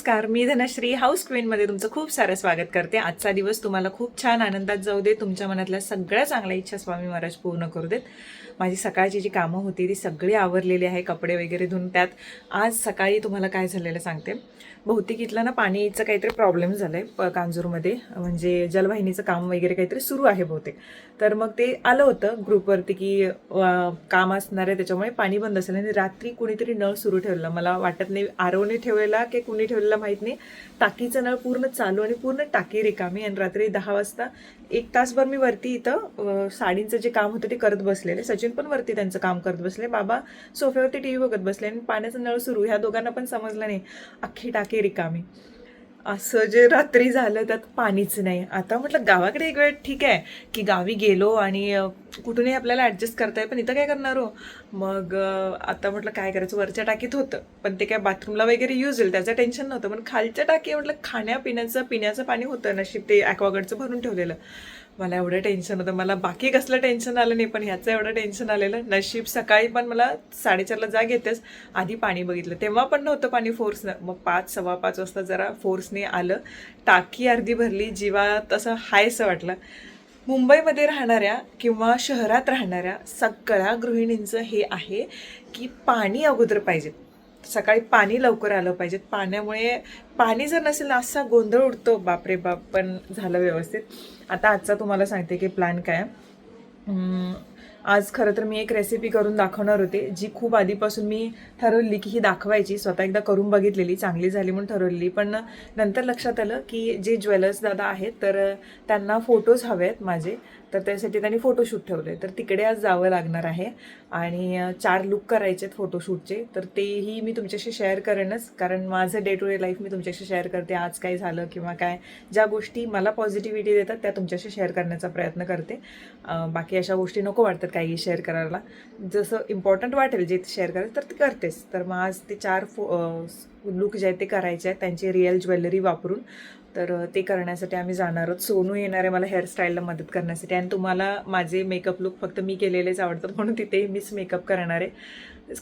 नमस्कार मी धनश्री हाऊस क्वीनमध्ये तुमचं खूप सारं स्वागत करते. आजचा दिवस तुम्हाला खूप छान आनंदात जाऊ दे तुमच्या मनातल्या सगळ्या चांगल्या इच्छा स्वामी महाराज पूर्ण करू देत. माझी सकाळची जी कामं होती ती सगळी आवरलेली आहे कपडे वगैरे धुवून त्यात. आज सकाळी तुम्हाला काय झालेलं सांगते. बहुतेक इथलं ना पाणीचं काहीतरी प्रॉब्लेम झाला आहे कांजूरमध्ये. म्हणजे जलवाहिनीचं काम वगैरे काहीतरी सुरू आहे बहुतेक. तर मग ते आलं होतं ग्रुपवरती की काम असणार आहे त्याच्यामुळे पाणी बंद असेल. आणि रात्री कुणीतरी नळ सुरू ठेवलं. मला वाटत नाही आरवने ठेवलेला की कुणी ठेवलेला माहीत नाही. टाकीचं नळ पूर्ण चालू आणि पूर्ण टाकी रिकामी. आणि रात्री दहा वाजता एक तासभर मी वरती इथं साडींचं जे काम होतं ते करत बसलेले. सचिन पण वरती त्यांचं काम करत बसले. बाबा सोफ्यावरती टी व्ही बघत बसले. आणि पाण्याचं नळ सुरू. ह्या दोघांना पण समजलं नाही. अख्खी टाकी रिकामी. असं जे रात्री झालं त्यात पाणीच नाही. आता म्हटलं गावाकडे एक वेळ ठीक आहे की गावी गेलो आणि कुठूनही आपल्याला ॲडजस्ट करता येईल पण इथं काय करणार हो? मग आता म्हटलं काय करायचं? वरच्या टाकीत होतं पण ते काय बाथरूमला वगैरे यूज होईल त्याचं टेन्शन नव्हतं. पण खालच्या टाकी म्हटलं खाण्यापिण्याचं पिण्याचं पाणी होतं नशीब ते ॲक्वागडचं भरून ठेवलेलं. मला एवढं टेन्शन होतं. मला बाकी कसलं टेन्शन आलं नाही पण ह्याचं एवढं टेन्शन आलेलं. नशीब सकाळी पण मला साडेचारला जाग येतेच आधी पाणी बघितलं. तेव्हा पण नव्हतं पाणी फोर्सनं मग पाच सव्वा पाच वाजता जरा फोर्सने आलं. टाकी अर्धी भरली. जीवात असं हायसं वाटलं. मुंबईमध्ये राहणाऱ्या किंवा शहरात राहणाऱ्या सगळ्या गृहिणींचं हे आहे की पाणी अगोदर पाहिजे. सकाळी पाणी लवकर आलं पाहिजे. पाण्यामुळे पाणी जर नसेल असा गोंधळ उडतो. बापरे बाप पण झालं व्यवस्थित. आता आजचा तुम्हाला सांगते की प्लॅन काय आज खरं तर मी एक रेसिपी करून दाखवणार होते जी खूप आधीपासून मी ठरवली की ही दाखवायची. स्वतः एकदा करून बघितलेली चांगली झाली म्हणून ठरवलेली. पण नंतर लक्षात आलं की जे ज्वेलर्स दादा आहेत तर त्यांना फोटोज हवे आहेत माझे. तर त्यासाठी त्यांनी फोटोशूट ठेवले तर तिकडे आज जावं लागणार आहे. आणि चार लुक करायचे आहेत फोटोशूटचे तर तेही मी तुमच्याशी शेअर करेनच. कारण माझं डे टू डे लाईफ मी तुमच्याशी शेअर करते. आज काय झालं किंवा काय. ज्या गोष्टी मला पॉझिटिव्हिटी देतात त्या तुमच्याशी शेअर करण्याचा प्रयत्न करते. बाकी अशा गोष्टी नको वाटतात काही शेअर करायला. जसं इम्पॉर्टंट वाटेल जे शेअर करायचं तर ते करतेच तर मग आज ते चार फो लुक जे आहेत ते करायचे आहेत. त्यांची रिअल ज्वेलरी वापरून. तर ते करण्यासाठी आम्ही जाणार आहोत सोनू येणार आहे मला हेअरस्टाईलला मदत करण्यासाठी. आणि तुम्हाला माझे मेकअप लुक फक्त मी केलेलेच आवडतात म्हणून तिथेही मीच मेकअप करणार आहे.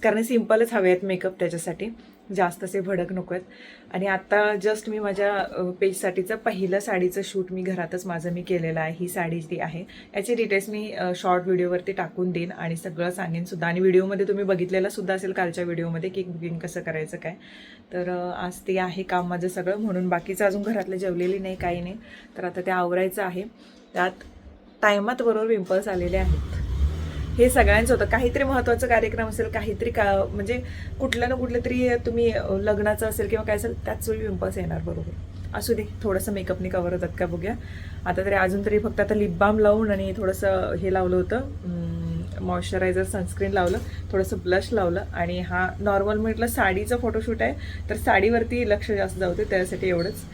कारण सिम्पलच हवे आहेत मेकअप त्याच्यासाठी. जास्त असे भडक नको आहेत आणि आता जस्ट मी माझ्या पेजसाठीचं पहिलं साडीचं शूट मी घरातच माझं मी केलेलं आहे. ही साडी जी आहे याची डिटेल्स मी शॉर्ट व्हिडिओवरती टाकून देईन आणि सगळं सांगेन सुद्धा. आणि व्हिडिओमध्ये तुम्ही बघितलेला सुद्धा असेल कालच्या व्हिडिओमध्ये की बुकिंग कसं करायचं काय. तर आज ते आहे काम माझं सगळं. म्हणून बाकीचं अजून घरातलं जेवलेली नाही काही नाही. तर आता ते आवरायचं आहे. त्यात टायमात बरोबर पिंपल्स आलेले आहेत. हे सगळ्यांचं होतं. काहीतरी महत्त्वाचं कार्यक्रम असेल काहीतरी का म्हणजे कुठलं ना कुठलं तरी तुम्ही लग्नाचं असेल किंवा काय असेल त्याच वेळी पिंपल्स येणार बरोबर. असू दे थोडंसं मेकअपने कवर होतात का बघूया. आता तरी अजून तरी फक्त आता लिप बाम लावून आणि थोडंसं हे लावलं होतं मॉइश्चरायझर सनस्क्रीन लावलं थोडंसं ब्लश लावलं आणि हा नॉर्मल म्हटलं साडीचं फोटोशूट आहे तर साडीवरती लक्ष जास्त जाऊ दे त्यासाठी एवढंच.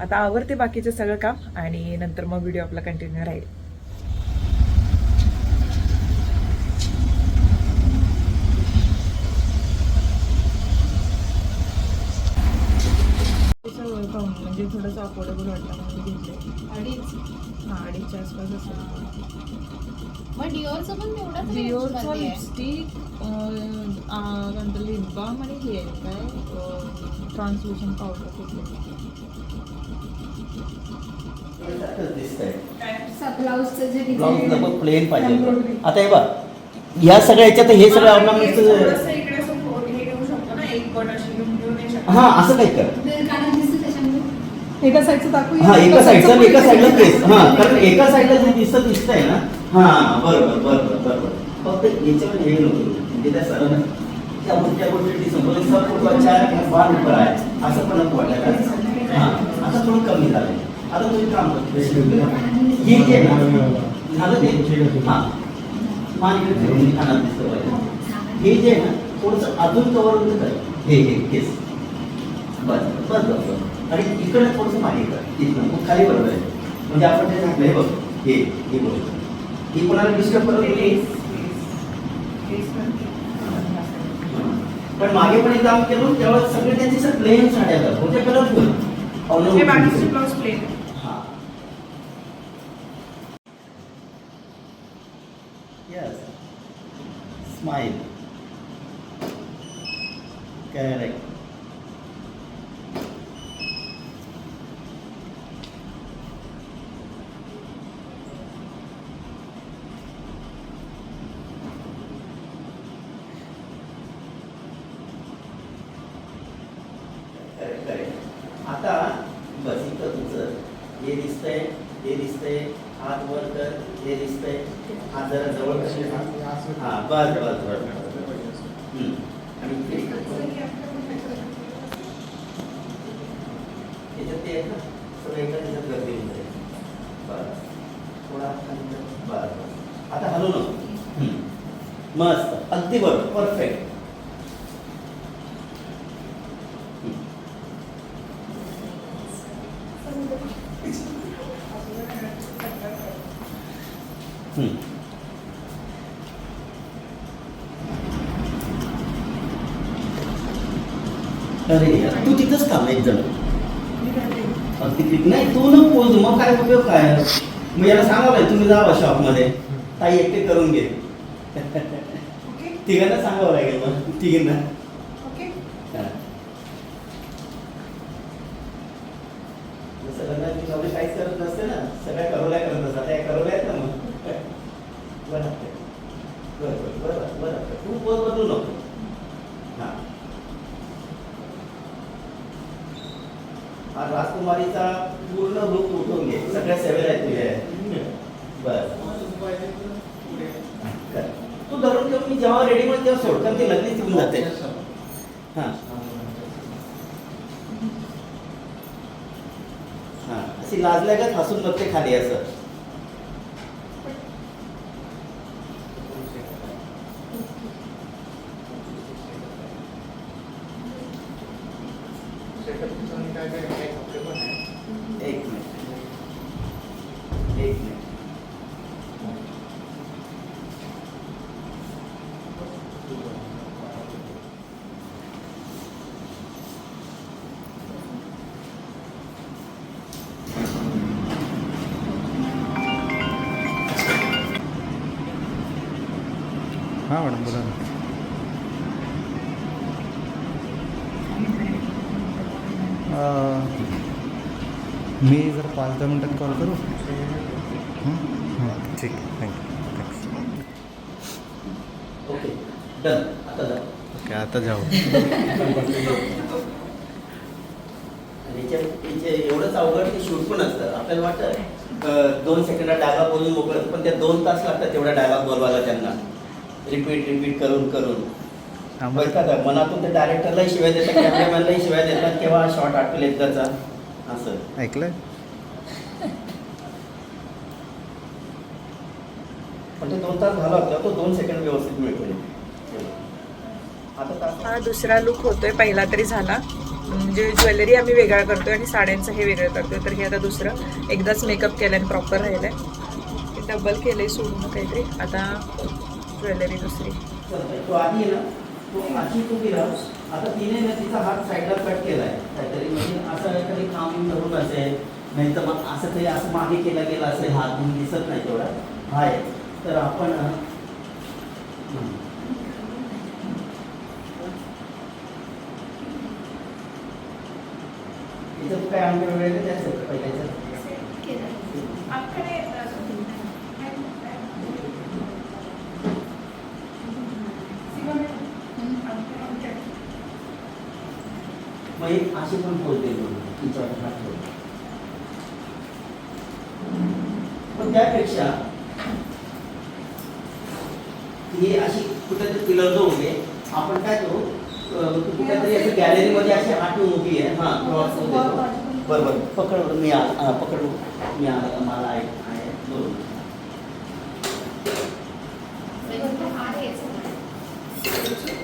आता आवरते बाकीचं सगळं काम आणि नंतर मग व्हिडिओ आपला कंटिन्यू राहील म्हणजे थोडंसं अफोर्डेबल वाटलं म्हणजे घेतले. अडीच? हां अडीचच्या आसपास असेल मग डिओरचं पण डिओरचा. लिपस्टिक नंतर लिप बाम आणि हे आहे काय? ट्रान्सल्युशन पावडर कुठले प्लेन पाहिजे आता हे बघ या सगळ्या याच्यात हे सगळं हे हा असं काही कर. एका साईडचं दाखवू हा एका साईडचा एका साईडला केस हा कारण एका साईडला जे दिसत दिसतंय ना. हा बरोबर बरोबर बरोबर. फक्त याच्यामध्ये हे नको म्हणजे त्या सरांना त्या मोठ्या गोष्टी समोर सब फोटो अच्छा फार ऊपर आहे. असं पण नको वाटायला हा आता थोडं कमी झालं आता तुम्ही काम करतो हे जे ना झालं ते. हा. मान इकडे फिरवून कानात दिसतं हे जे आहे ना थोडंसं अजून कवर होतं काय हे हे केस बस बस बस. आणि इकडे थोडंसं कर. इथनं. मग खाली बरोबर आहे. म्हणजे आपण ते झाकलं हे बघ. हे हे बघ. ही कोणाला डिस्टर्ब करत पण मागे पण एकदा आम्ही केलो तेव्हा सगळे त्यांचे सर प्लेन साड्या होत्या होत्या कलरफुल हे बाकीचे plain Yes. Smile. Correct. Correct correct आता बस इथं तुमचं हे दिसतंय हे दिसतंय हात वर कर हे दिसतंय हात जरा जवळ कर हा बस बस बस हम्म. आणि इथे याच्यात ते आहे ना सगळं एका त्याच्यात गर्दी होऊन जाईल बरं थोडा खाली कर. बरं बरं आता हलू नको हम्म. मस्त. अगदी बरोबर. परफेक्ट अरे यार, तू तिथंच थांब एक जण. अगदी नाही तू न पोच मग काय उपयोग काय? मग याला सांगावं तुम्ही जावा शॉपमध्ये ताई एकटे करून घे. तिघांना सांगावं लागेल मग. तिघींना. नवरी काहीच करत नसते ना सगळ्या करोल्या करत असतात. त्या करोल्या आहेत ना मग. बरं बरं बरं बरं बरं तू पोच बदलू नको. हां. हा राजकुमारीचा पूर्ण रूप उठवून घे. सगळ्या सेवेला आहेत तुझ्या. बस कर. तू धरून जेव्हा रेडी होईल तेव्हा सोड कारण ते लगेच निघून जाते. हां. हां. अशी लाजल्यागत हसून बघते खाली असं. हां मॅडम बोला ना. मी जर पाच दहा मिनटात कॉल करू? हं? हां ठीक. आहे थँक्यू थँक्स ओके डन आता जा. ओके आता जाऊ. एवढंच अवघड की शूट पण असतं. आपल्याला वाटतं दोन सेकंदात डायलॉग बोलून मोकळं पण त्या दोन तास लागतात तेवढा डायलॉग बोलवायला त्यांना. रिपीट रिपीट करून करून. का मनातून ते डायरेक्टरलाही शिवाय देतात कॅमेरामॅनलाही शिवाय देतात केव्हा शॉट आटवेल एकदाचा असं. ऐकलं? पण ते दोन तास झाला होता तो दोन सेकंड व्यवस्थित तास हा दुसरा लुक होतोय पहिला तरी झाला. म्हणजे ज्वेलरी आम्ही वेगळा करतोय आणि साड्यांचं हे वेगळं करतोय तर हे आता दुसरं. एकदाच मेकअप केलं आणि प्रॉपर राहिलंय. ते डबल केलंय सोडून काहीतरी. आता ज्वेलरी दुसरी. तो आधी आहे ना तो अशी आता तिने ना तिचा हात साईडला कट केलाय. काहीतरी म्हणजे असं एखादी काम धरून असेल नाही तर मग असं काही असं मागे केला गेला असेल हात म्हणून दिसत नाही तेवढा. आहे तर आपण काय अंग वगैरे द्यायचं का पहिल्याचं मग एक अशी पण बोलते पण त्यापेक्षा ही अशी कुठेतरी पिलर जो उभे आपण काय करू कुठेतरी असं गॅलरीमध्ये अशी आठवण उभी आहे. हा क्रॉस बरोबर. पकड मी आ- पकडू. मी आला मला आहे बरोबर. Thank you.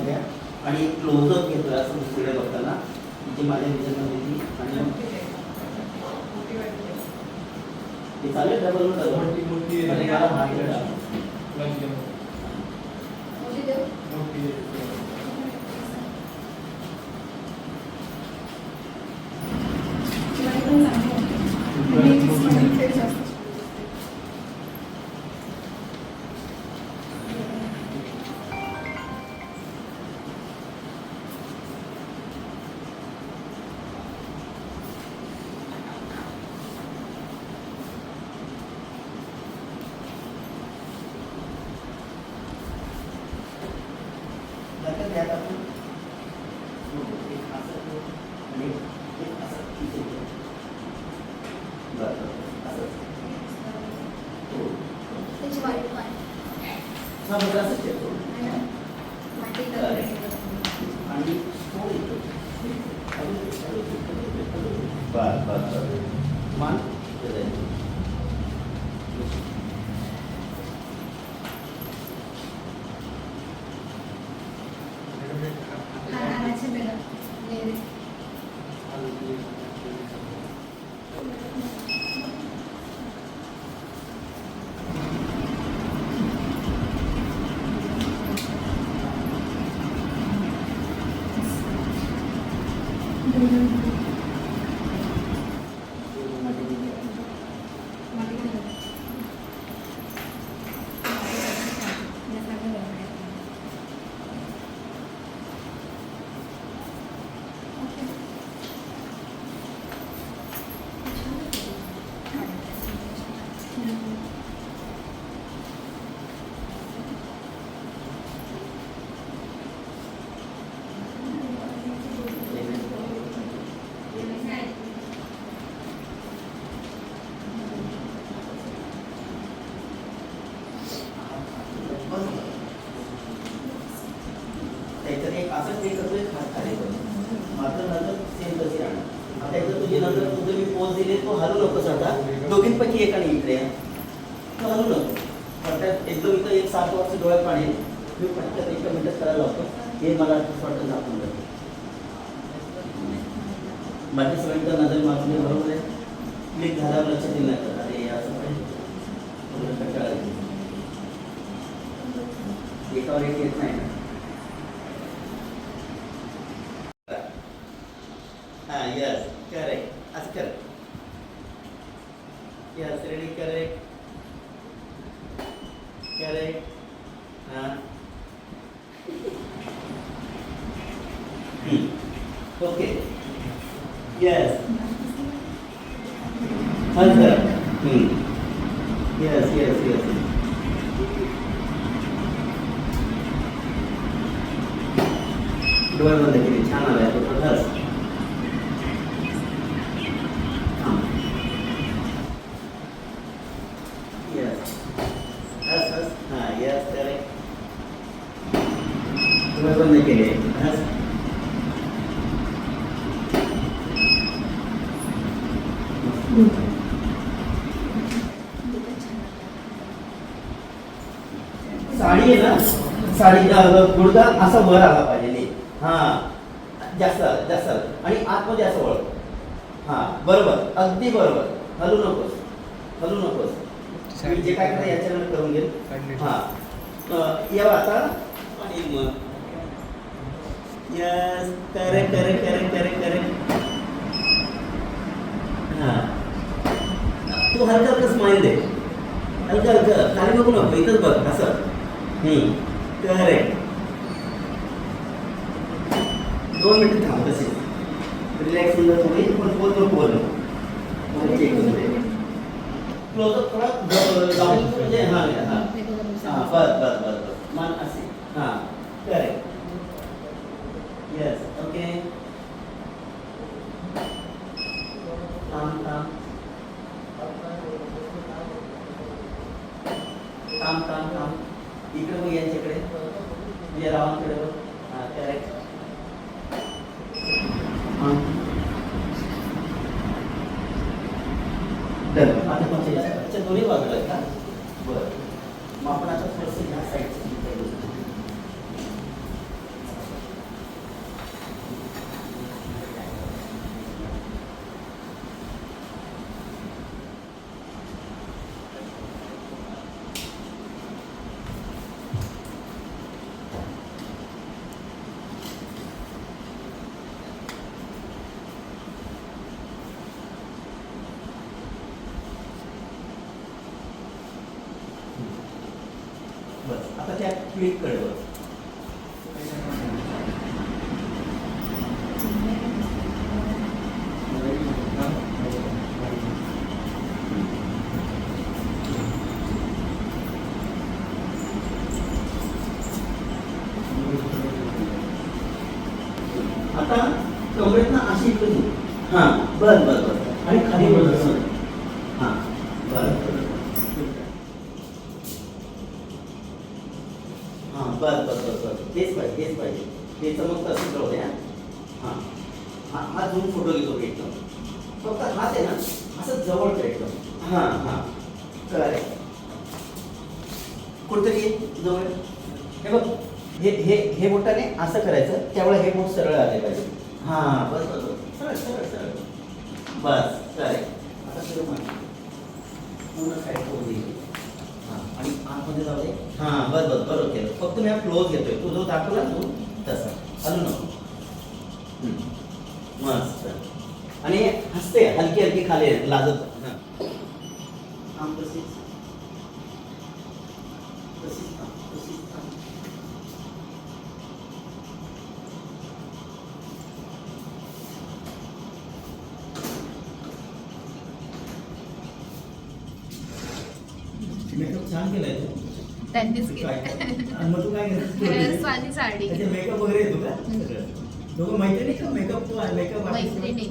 आणि क्लोजअप घेतोय असं दुसरीकडे बघताना. जी माझ्या विचारात होती. आणि हे चालेल डबल हात वेळा. आणि हे असं इथे ठेव. बरं, बरं, असं. हो. त्याची वाईट पाणी हा, बरं, असंच Thank you. नंतर तुझं मी पोच दिले तो हलू नकोस आता. दोघींपैकी एकाने इकडे तो हलू नको. पटकन एकदम इथं एक सात वाजता डोळ्यात पाणी मी पटकन एक मिनिटात करायला लागतो. हे मला पटकन दाखवून जातो बाकी सगळ्यांचा नजर मागणे बरोबर आहे? क्लिक झाल्यावर लक्ष दिलं नाही तर अरे असं पाहिजे कंटाळा एकावर एक येत नाही. Okay. Yes. Answer. Hmm. Yes, yes, yes. डोळे बंद केले छान आलाय गुडगा असा वर आला पाहिजे नाही हा. जास्त जास्त. आणि आतमध्ये असं वळ हा बरोबर. अगदी बरोबर. हलू नकोस. हलू नकोस. मी जे काय करा याच्याकडे करून घेईल हा. यावं आता. आणि मग? Yes. Correct correct correct correct correct हा. तू हलका हलका स्माईल दे. हलका हलका. खाली बघू नको. इथंच बघ. असं. करेक्ट दोन मिनिटं थांब तसे रिलॅक्स होऊन जा थोडी पण बोल नको बोल चेक करून दे क्लोजअप थोडा ज- जाऊन म्हणजे हां हां हां बस बस बस बस. मान असे. हां करेक्ट येस ओके थांब थांब थांब थांब थांब इकडे बघ यांच्याकडे या रावांकडे बघ हां करेक्ट हां डन आता कोणत्या अच्छा दोन्ही बाजूला आहेत का बरं मग आपण आता थोडंसं ह्या साईडचं बस आता त्या क्लिककडे बघ आता कमरेत ना अशी इकडे घे. हा बर बर बर आणि खाली वर असं. हा बर बर हा बर हेच तेच पाहिजे तेच पाहिजे. ते चमकतं असं कळवते हां. हां. हा दोन झूम फोटो घेतो मी एकदम. फक्त हात आहे ना असं जवळ कर एकदम. हां हा. करेक्ट कुठतरी जवळ. हे बघ हे हे हे बोटाने असं करायचं त्यावेळेला हे बोट सरळ आले पाहिजे. हां बस बस सरळ सरळ सरळ. बस करेक्ट आता सुरू येईल पूर्ण साईड करून देईल हा आणि आतमध्ये जाऊ दे. हा. बस बस बरोबर केलं फक्त मी हा क्लोज घेतोय. तू जो दाखवला ना तू तसा. हलू नको. मस्त. आणि हसते हलकी हलकी खाली लाजत. हा. थांब तशीच तशीच थांब, तशीच थांब. मेकअप छान केलाय तू. त्यांनीच केलं मग तू काय साडी. मेकअप वगैरे येतो का? दोघं मैत्रिणी का? मेकअप तू मेकअप मैत्रिणी.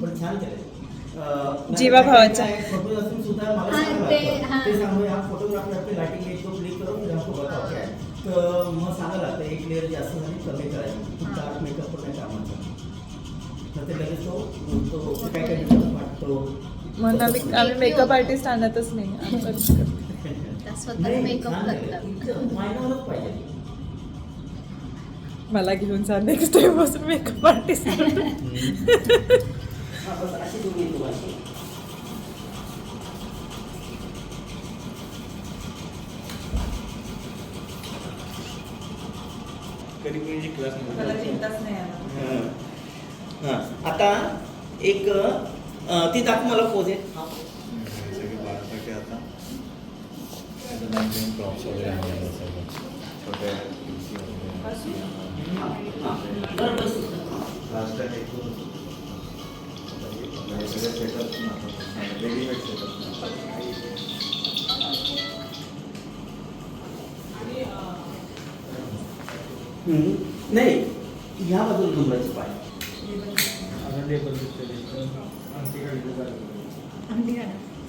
पण छान केलंय. जीवा भावाचा. फोटो असून सुद्धा मला हाँ, सांगा ते- लागतं. हाँ. ते सांगू आप फोटोग्राफर आपके लाइटिंग इसको क्लिक करो फिर हमको बताओ क्या तर मग सांगा लागतं एक लेअर जास्त झाली कमी करायची. खूप. डार्क मेकअप पण नाही कामाचा. तर ते लगेच तो तो ते काय काय makeup वाटतो? म्हणून आम्ही आम्ही मेकअप आर्टिस्ट आणतच नाही. स्वतः करतात. मला घेऊन जा नेक्स्ट टाइम बसून मेकअप आर्टिस्ट आता एक ती दाखव मला पोज आहे आता नवीन प्रॉप्स वगैरे आलेले सगळं छोटे PC वगैरे. हां बरं बस लास्ट टाइम एक दोन हे सगळे सेटअप रेडीमेड सेटअप हम्म. नाही ह्या बाजूला घुमराचे पाय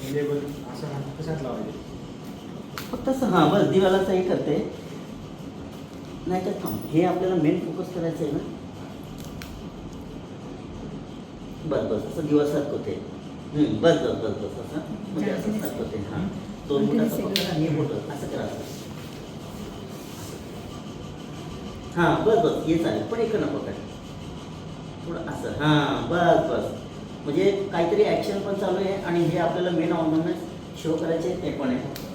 लेबल असं हात कशात लावायचे फक्त असं हां बस दिवालाचं हे करते नाही तर थांब हे आपल्याला मेन फोकस करायचं आहे ना? बस बस असं दिवा सारखं ते हम्म, बस बस बस बस असं. म्हणजे असं सारखं ते हां. दोन बोटाचं फक्त हे असं करा हां बस बस हे चालेल पण इकडं नको काय थोडं असं हां बस बस. म्हणजे काहीतरी ॲक्शन पण चालू आहे आणि हे आपल्याला मेन ऑर्नमेंट शो करायचे ते पण आहे.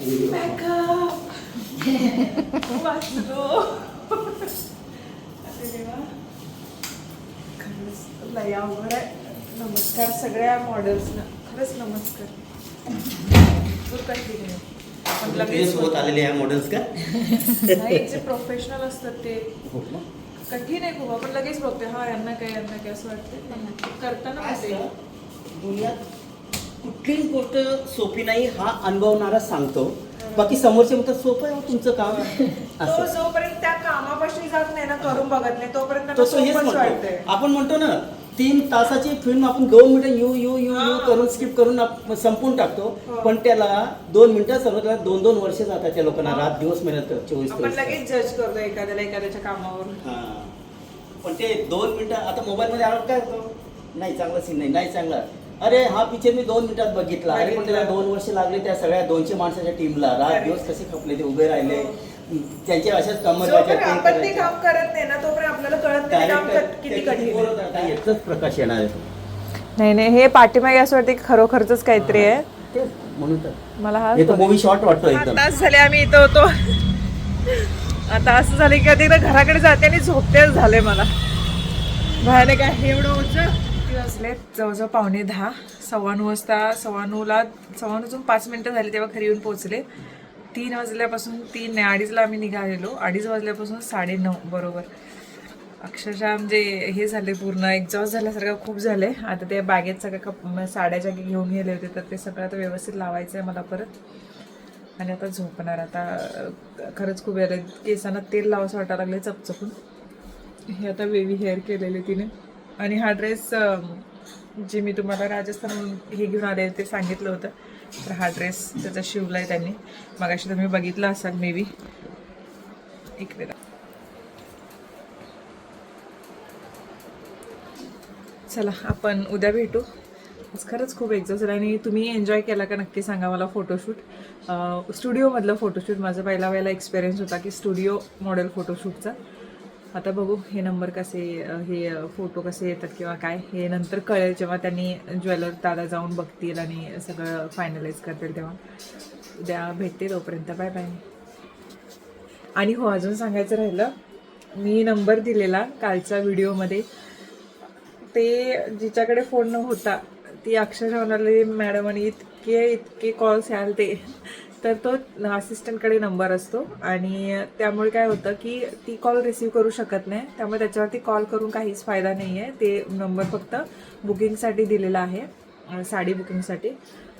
या पुढे. वाचलो अरे देवा. खरंच लय अवघड आहे नमस्कार सगळ्या मॉडेल्सना खरंच नमस्कार. पण लगेच तुझ्यासोबत आलेले ह्या मॉडेल्स का? नाही जे प्रोफेशनल असतात ते? कठीण आहे खूप आपण लगेच बघते हा यांना काय यांना काय असं वाटतं करताना असतं, दुनियात कुठलीच गोष्ट सोपी नाही हा अनुभवणारा सांगतो. बाकी समोरचे म्हणतात सोपं आहे हो तुमचं काम. तो असं. जोपर्यंत त्या कामापाशी जात नाही ना करून बघत नाही तोपर्यंत तो त्यांना तो हेच सोपंच म्हणतो. वाटतंय. आपण म्हणतो ना तीन तासाची फिल्म आपण दोन मिनिटं यू यू यू यू. करून स्किप करून आप- संपवून टाकतो. हो. पण त्याला दोन मिनिटं सर्व त्याला दोन दोन वर्ष जातात त्या लोकांना. रात दिवस मेहनत करत चोवीस आपण चोवीस लगेच जज करतो एखाद्याला एखाद्याच्या कामावर हा. पण ते दोन मिनिटं आता मोबाईल मध्ये आलो काय होतो? नाही चांगला सीन नाही नाही चांगला. अरे हा पिक्चर मी दोन मिनिटात बघितला. अरे पण त्याला दोन वर्ष लागले त्या सगळ्या दोनशे माणसाच्या टीमला रात. दिवस कसे खपले ते उभे राहिले. त्यांचे अशाच कमर जोपर्यंत आपण ते काम करत नाही ना तोपर्यंत आपल्याला कळत नाही काम किती कठीण आहे. याचाच प्रकाश येणार आहे. नाही नाही हे पाठीमागे असं वाटतं की खरोखरच काहीतरी आहे. तेच म्हणून तर. मला हा हे तो मूवी शॉर्ट वाटतो एकदम. तास झाले आम्ही इथं होतो. आता असं झालं की कधी एकदा घराकडे जाते आणि झोपतेच झाले मला. बाहेर काय हे एवढं ओझं किती जवळजवळ पावणे दहा सव्वा नऊ वाजता सव्वा नऊला सव्वा नऊजून पाच मिनटं झाली तेव्हा घरी येऊन पोहोचले. तीन वाजल्यापासून तीन नाही अडीचला आम्ही निघालेलो. अडीच वाजल्यापासून साडे नऊ बरोबर. अक्षरशः म्हणजे हे झाले पूर्ण एक्झॉस्ट झाल्यासारखं खूप झालं आहे आता त्या बॅगेत सगळ्या कप साड्या ज्या घेऊन गेले होते तर ते सगळं आता व्यवस्थित लावायचं आहे मला परत. आणि आता झोपणार आता खरंच खूप आलं केसांना तेल लावायचं वाटायला लागले चपचपून. हे आता वेवी हेअर केलेले तिने. आणि हा ड्रेस जे मी तुम्हाला राजस्थान हे घेऊन आले ते सांगितलं होतं तर हा ड्रेस त्याचा शिवला आहे त्यांनी. मगाशी तुम्ही बघितलं असाल मे बी एक चला आपण उद्या भेटू. आज खरंच खूप एक्झॉस्ट झालं आणि तुम्ही एन्जॉय केला का नक्की सांगा मला फोटोशूट स्टुडिओमधलं फोटोशूट माझा पहिला वेळेला एक्सपिरियन्स होता की स्टुडिओ मॉडेल फोटोशूटचा आता बघू हे नंबर कसे हे फोटो कसे येतात किंवा काय हे नंतर कळेल जेव्हा त्यांनी ज्वेलर दादा जाऊन बघतील आणि सगळं फायनलाइज करतील तेव्हा. उद्या भेटते तोपर्यंत. बाय बाय आणि हो अजून सांगायचं राहिलं मी नंबर दिलेला कालच्या व्हिडिओमध्ये. ते जिच्याकडे फोन नव्हता ती अक्षरशः म्हणाली मॅडम आणि इतके इतके कॉल्स याल ते. तर तो असिस्टंटकडे नंबर असतो. आणि त्यामुळे काय होतं की ती कॉल रिसीव करू शकत नाही. त्यामुळे त्याच्यावरती कॉल करून काहीच फायदा नाही आहे ते नंबर फक्त बुकिंगसाठी दिलेला आहे. साडी बुकिंगसाठी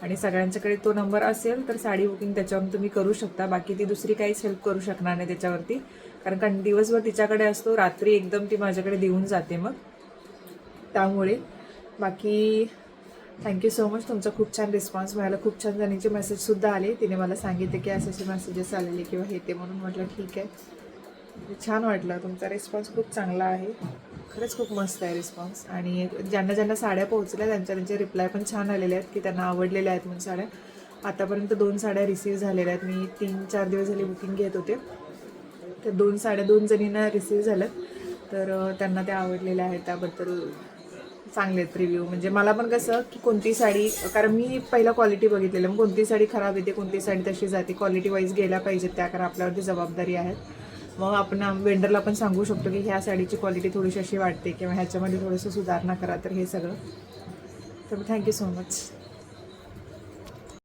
आणि सगळ्यांच्याकडे तो नंबर असेल तर साडी बुकिंग त्याच्यावरून तुम्ही करू शकता. बाकी ती दुसरी काहीच हेल्प करू शकणार नाही त्याच्यावरती. कारण कारण दिवसभर तिच्याकडे असतो. रात्री एकदम ती माझ्याकडे देऊन जाते मग. त्यामुळे बाकी थँक्यू सो मच तुमचा खूप छान रिस्पॉन्स व्हायला. खूप छान जणींचे मेसेजसुद्धा आले. तिने मला सांगितले की असे असे मेसेजेस आलेले किंवा हे ते म्हणून म्हटलं ठीक आहे. म्हणजे छान वाटलं. तुमचा रिस्पॉन्स खूप चांगला आहे. खरंच खूप मस्त आहे रिस्पॉन्स आणि ज्यांना ज्यांना साड्या पोहोचल्या त्यांच्या त्यांचे रिप्लाय पण छान आलेले आहेत की त्यांना आवडलेल्या आहेत म्हणून साड्या. आतापर्यंत दोन साड्या रिसीव्ह झालेल्या आहेत. मी तीन चार दिवस झाले बुकिंग घेत होते. तर दोन साड्या दोन जणींना रिसीव्ह झाल्यात. तर त्यांना त्या आवडलेल्या आहेत. त्याबद्दल चांगले आहेत रिव्ह्यू म्हणजे मला पण कसं की कोणती साडी कारण मी पहिला क्वालिटी बघितलेलं मग कोणती साडी खराब येते कोणती साडी तशी जाते. क्वालिटी वाईज गेल्या पाहिजेत त्या कारण आपल्यावरती जबाबदारी आहेत मग आपण वेंडरला पण सांगू शकतो की ह्या साडीची क्वालिटी थोडीशी अशी वाटते किंवा ह्याच्यामध्ये थोडंसं सुधारणा करा तर हे सगळं. तर थँक्यू सो मच